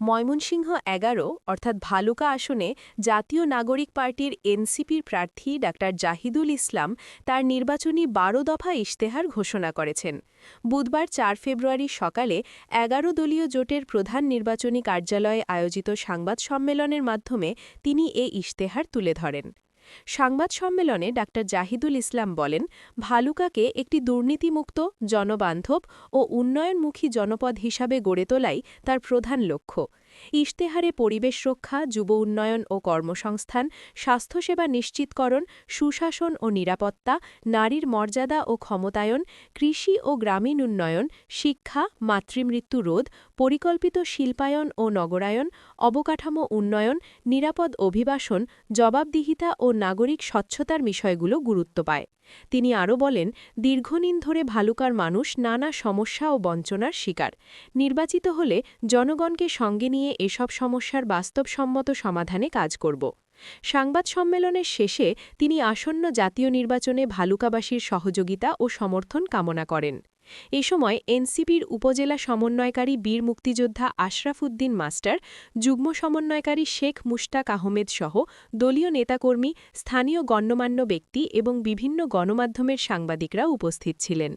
ময়মনসিংহ এগারো, অর্থাৎ ভালুকা আসনে জাতীয় নাগরিক পার্টির এনসিপির প্রার্থী ডাক্তার জাহিদুল ইসলাম তার নির্বাচনী বারো দফা ইশতেহার ঘোষণা করেছেন। বুধবার চার ফেব্রুয়ারি সকালে এগারো দলীয় জোটের প্রধান নির্বাচনী কার্যালয়ে আয়োজিত সংবাদ সম্মেলনের মাধ্যমে তিনি এ ইশতেহার তুলে ধরেন। সংবাদ সম্মেলনে ডা জাহিদুল ইসলাম বলেন, ভালুকাকে একটি দুর্নীতিমুক্ত, জনবান্ধব ও উন্নয়নমুখী জনপদ হিসাবে গড়ে তোলাই তার প্রধান লক্ষ্য। ইশতেহারে পরিবেশ রক্ষা, যুব উন্নয়ন ও কর্মসংস্থান, স্বাস্থ্যসেবা নিশ্চিতকরণ, সুশাসন ও নিরাপত্তা, নারীর মর্যাদা ও ক্ষমতায়ন, কৃষি ও গ্রামীণ উন্নয়ন, শিক্ষা, মাতৃমৃত্যু রোধ, পরিকল্পিত শিল্পায়ন ও নগরায়ন, অবকাঠামো উন্নয়ন, নিরাপদ অভিবাসন, জবাবদিহিতা ও নাগরিক স্বচ্ছতার বিষয়গুলো গুরুত্ব পায়। তিনি আরও বলেন, দীর্ঘদিন ধরে ভালুকার মানুষ নানা সমস্যা ও বঞ্চনার শিকার। নির্বাচিত হলে জনগণকে সঙ্গে নিয়ে এসব সমস্যার বাস্তবসম্মত সমাধানে কাজ করব। সংবাদ সম্মেলনের শেষে তিনি আসন্ন জাতীয় নির্বাচনে ভালুকাবাসীর সহযোগিতা ও সমর্থন কামনা করেন। এ সময় এনসিপির উপজেলা সমন্বয়কারী বীর মুক্তিযোদ্ধা আশরাফ উদ্দিন মাস্টার, যুগ্ম সমন্বয়কারী শেখ মুশতাক আহমেদ সহ দলীয় নেতাকর্মী, স্থানীয় গণ্যমান্য ব্যক্তি এবং বিভিন্ন গণমাধ্যমের সাংবাদিকরা উপস্থিত ছিলেন।